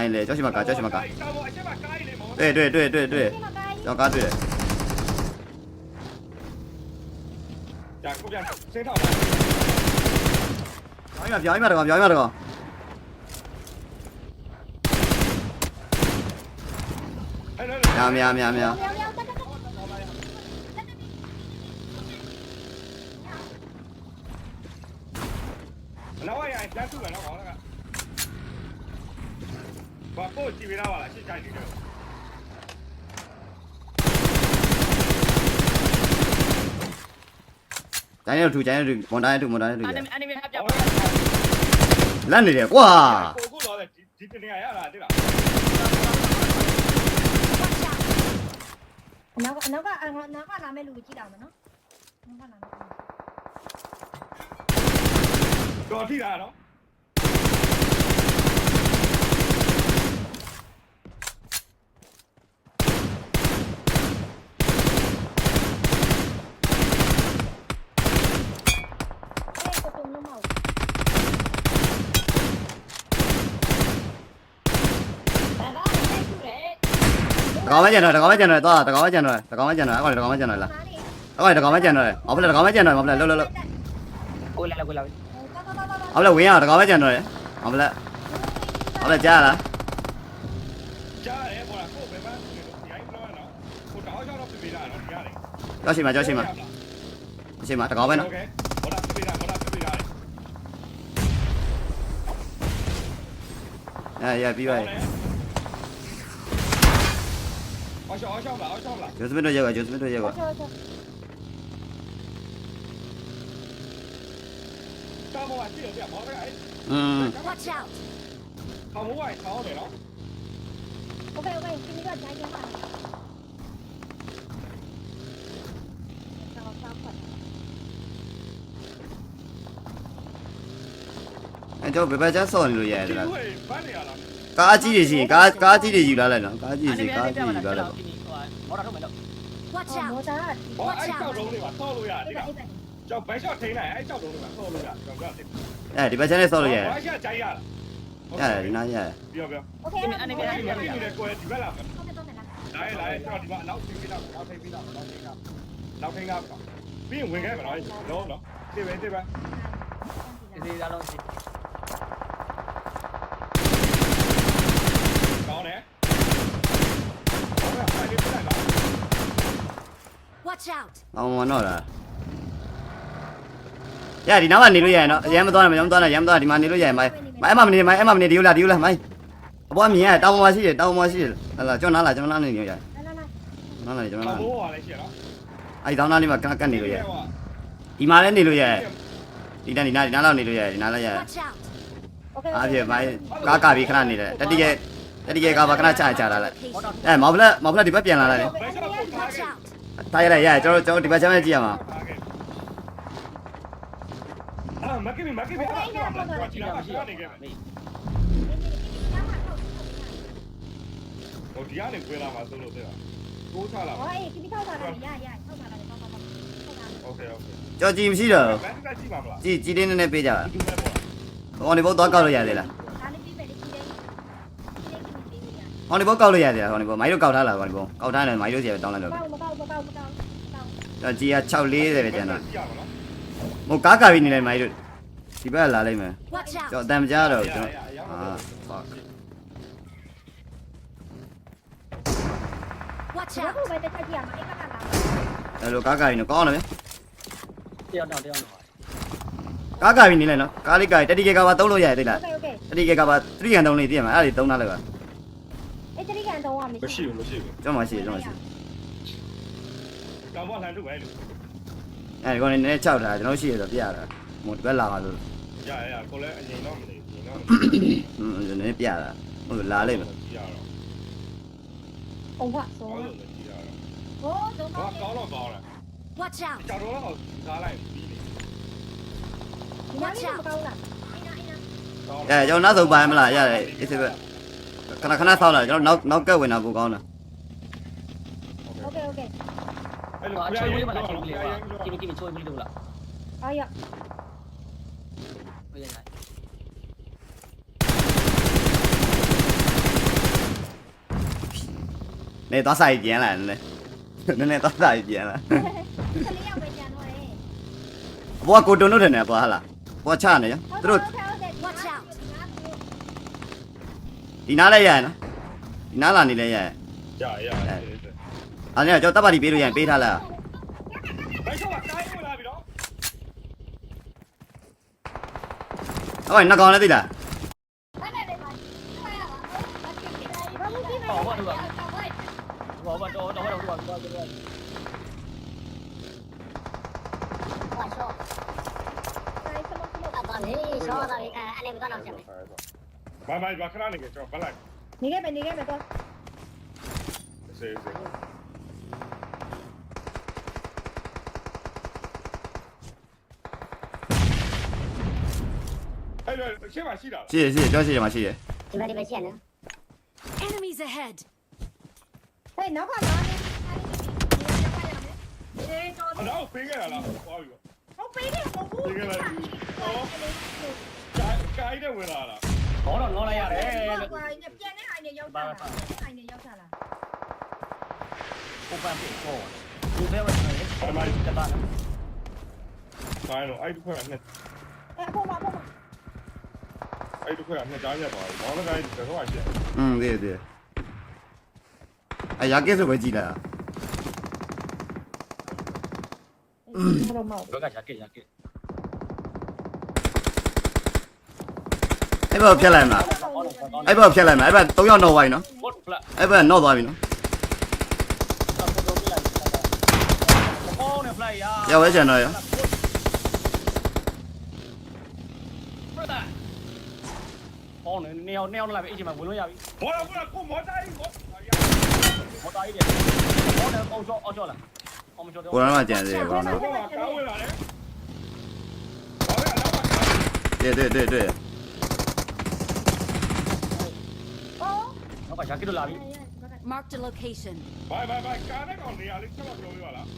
ိုင်းလေကြောက်ချင်မကာကြောက်ချင်မကာတွေ့တွေ့တွေ့တွေ့တွေ့ကြောက်ကားတွေ့တယ်ကြာခုပြန်စင်းထောက်ပါပြောင်းရမှာပြောင်းရမှာတကောင်ပြောင်းရမှာတကောင်များများများများ ဘာကိုကြည့်ပြတော့ပါလားရှင်းကြိုက်နေတယ် 咱也吐，咱也吐，往咱也吐，往咱也吐。 enemy enemy ဟပ်ပြောက် 烂你的，哇！ ကိုကိုတော့ဒီဒီတနေရရလားတိလား နောက်ကနောက်ကနောက်ကလာမဲ့လူကိုကြည့်တော့မယ်နော်နောက်ကလာမဲ့ တော်ထိတာနော် ကောင်မကျန်တော့တကောင်မကျန်တော့သွားတကောင်မကျန်တော့တကောင်မကျန်တော့အဲ့ကောင်တကောင်မကျန်တော့လားအဲ့ကောင်တကောင်မကျန်တော့အော်ဖလက်တကောင်မကျန်တော့မဖလက်လှုပ်လှုပ်လှုပ်ကိုလာလာကိုလာအော်ဖလက်ဝင်ရတကောင်မကျန်တော့အော်ဖလက်အော်ဖလက်ကြားလားကြားရဲပေါ်လာကိုပဲမဒီအိုင်းဘလောနော်ကိုတောင်းချောင်းတော့ပြပေးတာနော်ကြားတယ်ကြောက်ရှိမှာကြောက်ရှိမှာရှိမှာတကောင်ပဲနော်ဟောလာပြပေးတာဟောလာပြပေးတာအဲရပြီးပါပြီ အောက်ရှောက်အောက်ရှောက်လာအောက်ရှောက်လာ ဂျွန်စမစ်တို့ရောက်ကဂျွန်စမစ်တို့ရောက်က Okay, okay. တောင်ပေါ်ကရှိတယ်ဗျမောင်ကအဲ့อืม Watch out. ထောင်မိုးကထောင်အောင်တယ်နော် Okay, okay. Give me that. I can find it. Now, now, now. အဲကျွန်တော်ဘယ်ဘက်ကျဆော့နေလို့ရရတဒီလား လိုပဲဘန်းနေရလား ကားကြီးတွေရှိရင်ကားကားကြီးတွေယူလာလိုက်နော်ကားကြီးတွေရှိကားကြီးယူလာလိုက် မော်တော်ထုတ်မယ်လို့ watch out မော်တာ ဟောအဲ့ကြောက်တုံးလေးပါဆော့လို့ရ အဲ့ ဒီ ဒါ က အဲ့ဒါ ကျောက်ဘန်းရှော့ထိန်းလိုက်အဲ့ကြောက်တုံးလေးပါဆော့လို့ရကျွန်တော်က အဲဒီဘက်ချမ်းနဲ့ဆော့လို့ရတယ် ဘာရှာကြိုက်ရလား ရတယ်ဒီနားရတယ် ပြောပြော โอเค ဒီနေ့ကိုယ်ဒီဘက်လာမယ် ဟုတ်ကဲ့တော့မယ်လား လာရဲလာရဲကျွန်တော်ဒီမှာနောက်ထိပ်ပြီးတော့နောက်ထိပ်ပြီးတော့နောက်ထိပ်ကနောက်ထိပ်ကပြီးရင်ဝင်ခဲ့မှာနော်နော်နော်ဒီပဲဒီပဲ ဒီစီသားလုံး Watch out. အောင်းမနော်လားရဒီနောက်ကနေလို့ရရင်တော့ရမ်းမသွားနဲ့မရမ်းသွားနဲ့ရမ်းသွားဒီမှာနေလို့ရရင်မိုင်းမိုင်းအမမနေမိုင်းအမမနေဒီလိုလားဒီလိုလားမိုင်းအပေါ်မြင်ရတောင်ပေါ်မှာရှိတယ်တောင်ပေါ်မှာရှိတယ်ဟလာကျွန်တော်လားကျွန်တော်လားနေနေရနားလားကျွန်တော်လားဘိုးပါလဲရှေ့လားအဲ့တောင်သားလေးမှာကတ်နေလို့ရဒီမှာလည်းနေလို့ရဒီတန်းဒီနားဒီနားလောက်နေလို့ရဒီနားလည်းရ Watch out. အားဖြင့်မိုင်းကားကာပြီးခဏနေတယ်တတိယတတိယကဘာခဏချာချာလာလိုက်အဲမောင်ဖလက်မောင်ဖလက်ဒီဘက်ပြန်လာလိုက် Watch out. ထားရလိုက်ရကျွန်တော်ကျွန်တော်ဒီဘက်ချမ်းပဲကြည့်ရမှာ အာမကိမမကိမအဲ့ဒါတော့ကြည့်လာရှိနေခဲ့မယ် မေး ဟိုဒီကနေခွေးလာမှာသို့လို့သိတာကိုးချလာ ဟောအေးကိပိထောက်တာလည်းရရထောက်တာလည်းထောက်တာထောက်တာ โอเคโอเค ကြော်ကြည့်မရှိတော့ မန်ကကြည့်ပါမလား ကြည့်ကြည့်လေးနည်းနည်းပေးကြတာ ဒီမဲ့ပေါ့ ဟောဒီဘုတ်သွားကောက်လို့ရသေးလား ဟောင်ဒီဘောကောက်လိုက်ရတယ်ဟောင်ဒီဘောမိုင်းတို့ကောက်ထားလားဟောင်ဒီဘောကောက်ထားတယ်မိုင်းတို့စီတောင်းလိုက်တော့ကောက်မကောက်မကောက်မကောက်တော့ကြီးက640ပဲကျန်တော့ဟိုကားကာပြီးနေလိုက်မိုင်းတို့ဒီဘက်လာလိုက်မယ်ကြောက်အတန်မကြတော့ကျွန်တော်အာ fuck watch out ဘယ်တက်ကြည့်ရမလဲကားကာအဲ့လိုကားကာပြီးနော်ကောင်းအောင်လားဗျတယောက်တော့တယောက်တော့ကားကာပြီးနေလိုက်နော်ကားလေးကာတက်တီကေကာပါသုံးလို့ရတယ်တိတ်လားတက်တီကေကာပါ3ဟန်သုံးလေးသိရမှာအဲ့ဒါလေးသုံးထားလိုက်ပါ န်တော့မရှိမရှိဘူးမရှိဘူးကျွန်တော်မရှိကျွန်တော်မရှိကောင်းမလှန်ထုတ်ပဲလို့အဲ့ဒီကောင်လေးနည်းနည်းချောက်ထားကျွန်တော်ရှိရဆိုပြရတာဟိုဒီဘက်လာပါလို့ရရကိုလည်းအရင်တော့မနေရင်တော့อืมနည်းနည်းပြတာဟိုလာလိုက်မယ်ကြည့်ရတော့ပုံကဆိုကောင်းလို့ကြည့်ရတော့ဟိုတော့ဘာကောင်းတော့ကောင်းလား watch out ကြောက်တော့တော့ကားလိုက်ပြီးနေဒီမှာလေးမကောက်လားအဲ့ဒါအဲ့ဒါကောင်းအဲကျွန်တော်နောက်ဆုံးပိုင်းမလားရတယ်အေးစေပဲ ခဏခဏဆောက်လာကျွန်တော်နောက်နောက်ကက်ဝင်တာပိုကောင်းတာ โอเคโอเค အဲ့လို တော့အ ပြ ချိုး ရ လေး ရင် မ တော့ လားချိုးလေး ပြရ ကွာ ရင်တော့ ကိမကိမချိုးလေးလို့လား အားရ ဟုတ်ရဲ့ နေသွားဆိုင်ပြန်လာနည်းနည်းနည်းနည်းသွားဆိုင်ပြန်လာ ကလေးရောက်ပဲကြံတော့တယ် အပေါ်ကကိုတုံတို့တယ်နဲ့ပေါ်ဟာလားပေါ်ချနေရသူတို့ ဒီနားလဲရရနော်ဒီနားလာနေလဲရရကြာရရအဲ့ဒါကျွန်တော်တပ်ပါတီပေးလို့ရရင်ပေးထားလိုက်ဘိုက်တော့ကိုင်းဝင်လာပြီတော့ဟုတ်ကဲ့နှစ်ကောင်လည်းသိလားဘောဘောတော့တော့တော့တော့တော့တော့ဘာဘာဘာခဏနေကြတော့ဘလိုက်နေခဲ့မယ်နေခဲ့မယ်တော့စေးစေးအဲ့တော့ရှင်းပါရှိတာလားရှိရရှိရကြောရှိရမှာရှိရ Enemies ahead. ဟဲ့နောက်ကလာနေအေးတော့အတော့ပေးခဲ့ ရလားဟောပြီဟုတ်ပေးတယ်မဟုတ်ဘူးပေးခဲ့လိုက်ဟောကိုင်းတဲ့ဝင်လာလားဘောတော့လောလိုက်ရတယ်လို့ကွာညပြန်နေအိုင်နေရောက်တာလား အိုင်နေရောက်တာလားပုံပန်းပြေပေါ်ဒီဘက်မှာလေဘာမိုက်တပါးကိုင်းတော့အဲ့ဒီခွက်ကနှစ်အဲ့အပေါ်မှာပေါ်မှာအဲ့ဒီခွက်ကနှစ်ကြားရက်ပါဘောလုံးကိုင်းတော့ရှိတယ်อืมဒီဒီအရာကဲဆိုပဲကြည်လာတော့ မဟုတ်ဘက်ကဂျာကက်ဂျာကက်အဲ့ဘောဖြတ်လိုက်မှာအဲ့ဘောဖြတ်လိုက်မှာအဲ့ဘော၃ယောက်တော့ဝိုင်းနော်ဘောဖလက်အဲ့ဘောတော့သွားပြီနော်တော့တော့ပြလိုက်ဘောနဲ့ဖလိုက်ရရောက်ဝဲချန်တော့ရဘောနဲ့နေအောင်နေအောင်လာပြီအချိန်မှာဝင်လို့ရပြီဘောလုံးကကိုမော်တိုင်းဘောမော်တာကြီးတယ်ဘောနဲ့အောင်ချောအောင်ချောလာအောင်မချောတော့ကိုရမ်းမှကြံသေးတယ်ကောင်းတော့ဘောကကောင်းဝင်လာတယ်ဘောကနောက်ပါ对对 Mark the location. Bye bye vai, kaane on, tää on, tää on.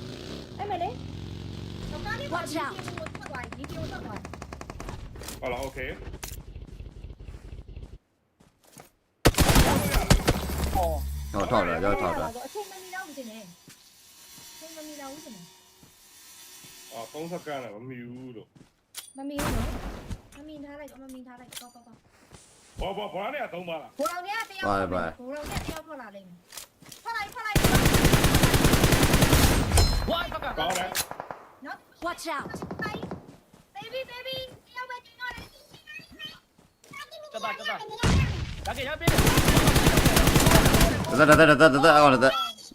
Tää on, tää on, tää on. Tää on, tää on, tää on. On, tää on, tää on. Tää on, tää on, tää on. Tää ဘောဘောဘောနဲ့သုံးပါလား ဘိုးတော်ကတယောက်ဘိုးတော်ကတယောက်ထွက်လာလိမ့်မယ်ထွက်လိုက်ထွက်လိုက် ဝိုင်းဘက်က ကောင်းတယ် နော် Watch out. baby baby တယောက်ပဲတင်တော့တယ် တက်တာတက်တာဂျာကက်ရပြီ 得得得得得得得，俺讲得得，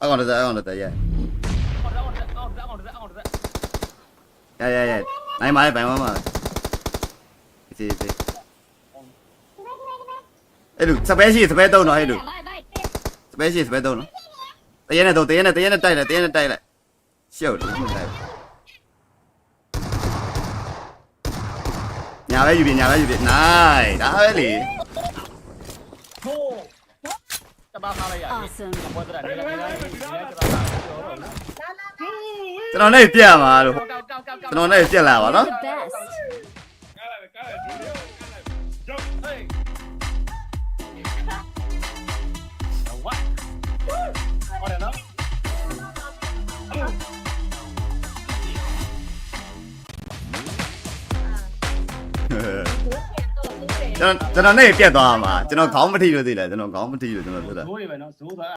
俺讲得得，俺讲得得耶， အော်တော့အော်တော့အော်တော့အော်တော့ 耶耶耶，来买来买嘛嘛， အဲ့လိုစပယ်ရှိစပယ်တုံးတော့အဲ့လိုစပယ်ရှိစပယ်တုံးတော့တရဲနဲ့တော့တရဲနဲ့တရဲနဲ့တိုက်လိုက်တရဲနဲ့တိုက်လိုက်ရှုပ်လို့မတိုက်ဘူးညာပဲယူပြညာပဲယူပြ nice ဒါပဲလေတဘာခါလိုက်ရဘောဒရာနေလာနေလာကျွန်တော်လည်းပြက်ပါလို့ကျွန်တော်လည်းပြက်လာပါနော်ကားလာပဲကားလာကားလာ ကျွန်တော်ကျွန်တော်နဲ့ပြက်သွားမှာကျွန်တော်ခေါင်းမထိလို့သိလားကျွန်တော်ခေါင်းမထိလို့ကျွန်တော်ပြောတာဇိုးတွေပဲနော်ဇိုးသွား